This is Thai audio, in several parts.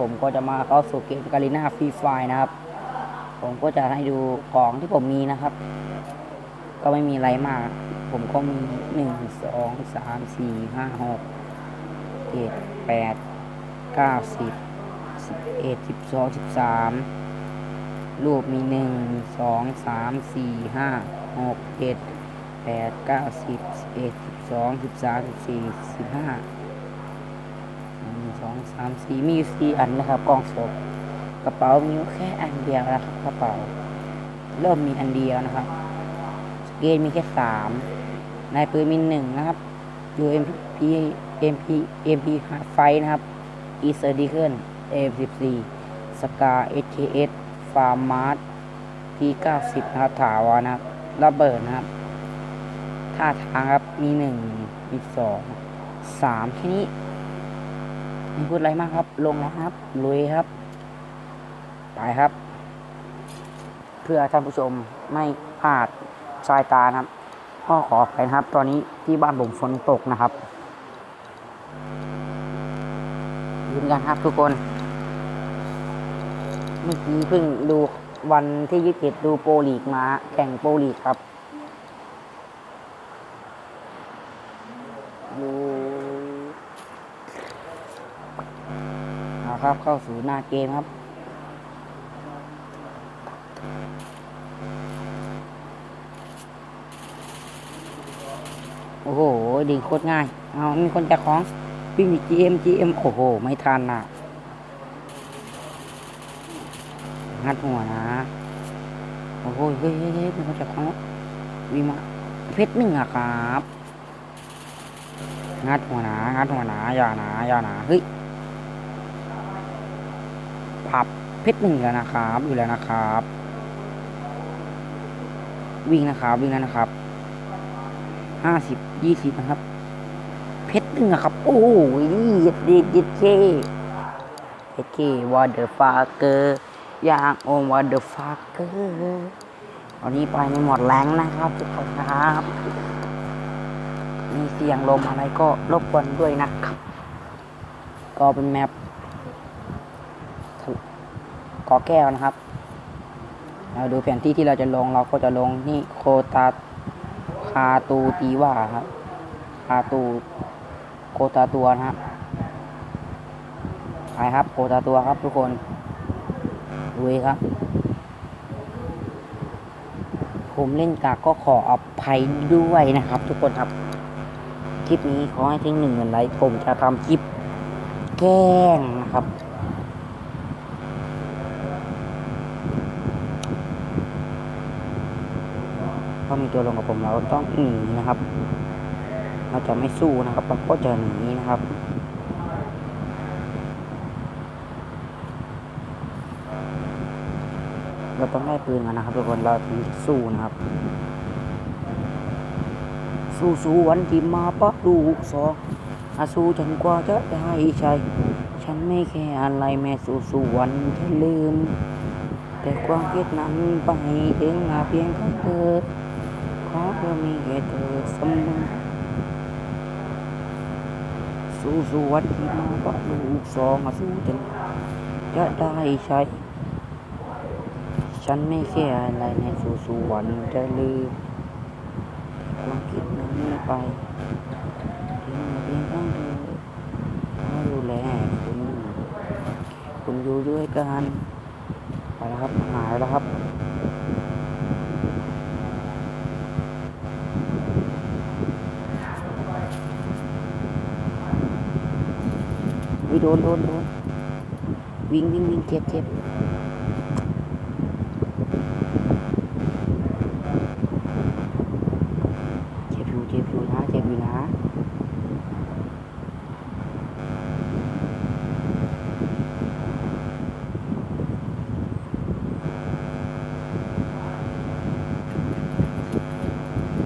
ผมก็จะมาเข้าสู่เกมกาลิน่าฟรีไฟนะครับ ผมก็จะให้ดูของที่ผมมีนะครับ ก็ไม่มีอะไรมาก ผมก็มีหนึ่งสองสามสี่ห้าหกเจ็ดแปดเก้าสิบสิบเอ็ดสิบสองสิบสามรูปมีหนึ่งสองสามสี่ห้าหกเจ็ดแปดเก้าสิบสิบเอ็ดสิบสองสิบสามสิบสี่สิบห้า หนึ่งสองสามสี่มีอยู่สี่อันนะครับกองศพกระเป๋ามีแค่อันเดียวนะครับกระเป๋า เริ่มมีอันเดียวนะครับสเกตมีแค่สามนายปืนมีหนึ่งนะครับ UMP MP MP ไฟนะครับ e s e r d i c l M14 สกา SKS ฟาร์มาร์ P90 นะครับถาวรนะครับระเบิดนะครับท่าทางครับมีหนึ่งมีสองสามแค่นี้ ไม่พูดอะไรมากครับ ลงนะครับ ลุยครับ ไปครับ เพื่อท่านผู้ชมไม่พลาดสายตานะครับ ก็ขอไปนะครับ ตอนนี้ที่บ้านผมฝนตกนะครับยืนกันครับทุกคน เมื่อกี้เพิ่งดูวันที่ยี่สิบเอ็ดดูโปรลีกมา แข่งโปรลีกครับดู เอา ครับ เข้าสู่หน้าเกมครับ โอ้โหดิงโคตรง่าย เอามีคนจะของวิ่ง GM GM โอ้โห ไม่ทันอะงัดหัวนะ โอ้โหเฮ้ยเฮ้ยเฮ้ยมีคนจะของวิ่งมาเพชรหนึ่งอะครับ งัดหัวนะงัดหัวนะอย่านะอย่านะเฮ้ย ผับเพชรหนึ่งแล้วนะครับอยู่แล้วนะครับ วิ่งนะครับวิ่งแล้วนะครับห้าสิบยี่สิบนะครับ เพชรหนึ่งอะครับ โอ้ยยิดดียิดเคเอเควอเดอร์ฟาเกอร์ยางโอมวอเดอร์ฟาเกอร์วันนี้ไปในหมดแรงนะครับทุกคนครับ มีเสียงลมอะไรก็รบกวนด้วยนะครับ ก็เป็นแมป กอแก้วนะครับ เราดูแผนที่ที่เราจะลงเราก็จะลงนี่โคตาคาตูตีว่าครับคาตูโคตาตัวนะครับไปครับโคตาตัวครับทุกคนลุยครับ ผมเล่นกากก็ขออภัยด้วยนะครับ ทุกคนครับ คลิปนี้ขอให้ถึงหนึ่งเงินไลค์ผมจะทำคลิปแกล้งนะครับ ถ้ามีตัวลงกับผมเราต้องหนีนะครับ เราจะไม่สู้นะครับเราก็จะหนีนะครับเราต้องได้ปืนกันะครับทุกคนเราถึงสู้นะครับ สู้สู้วันที่มาปะลูกสองอาสู้จนกว่าจะได้ใช่ฉันไม่แค่อะไรแม่สู้สู้วันที่ลืม แต่ความคิดนั้นไปถึงอาเพียงของเธอ ขอเพื่อมีแค่เธอเสมอสู้สู้วันที่มาปะลูกสองสู้จนจะได้ใช้ ฉันไม่แค่อะไรในสู้สู้วันจะลืมความคิดนั้นไปถึงเพียงของเธอขอดูแลคุณคุณอยู่ด้วยกันไปแล้วครับหายแล้วครับ โดนโดนโดนวิ่งวิ่งวิ่งเจ็บเจ็บเจ็บอยู่เจ็บอยู่นะเจ็บอยู่นะ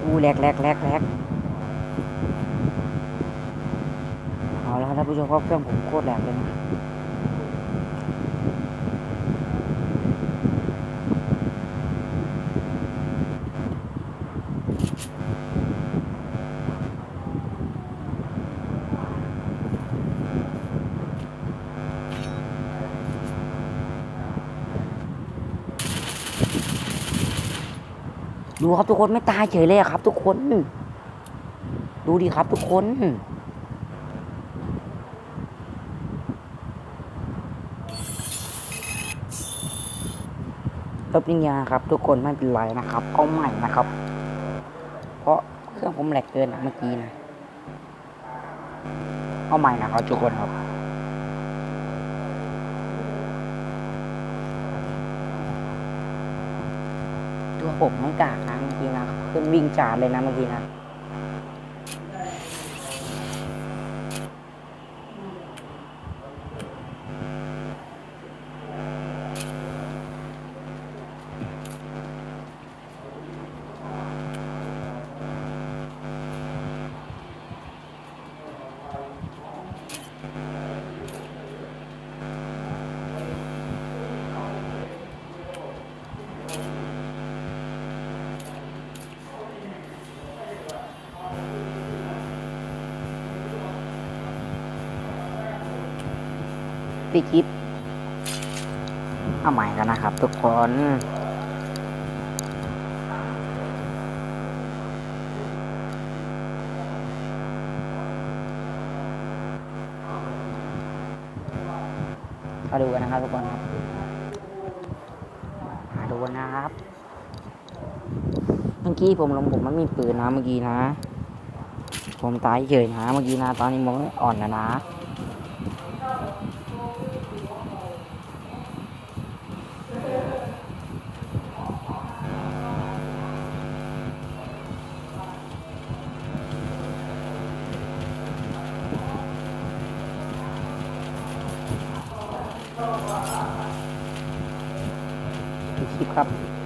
อู้แหลกแหลกแหลกแหลก แล้วท่านผู้ชมครับเครื่องผมโคตรแรงเลยนะดูครับทุกคนไม่ตายเฉยเลยครับ ทุกคน ดูดีครับทุกคน บนิยาครับ ทุกคนไม่เป็นไรนะครับ เอาใหม่นะครับ เพราะเครื่องผมแหลกเกินอะเมื่อกี้นะเอาใหม่นะครับทุกคนครับตัวผมต้องกากนะเมื่อกี้นะขึ้นวิ่งจานเลยนะเมื่อกี้นะ พี่คิดเอาใหม่กันนะครับ ทุกคนมาดูกันนะครับทุกคนครับมาดูกันนะครับ เมื่อกี้ผมลงผมมันมีปืนนะเมื่อกี้นะ ผมตายเฉยนะเมื่อกี้นะ ตอนนี้ผมอ่อนแล้วนะ ดูคลิปครับ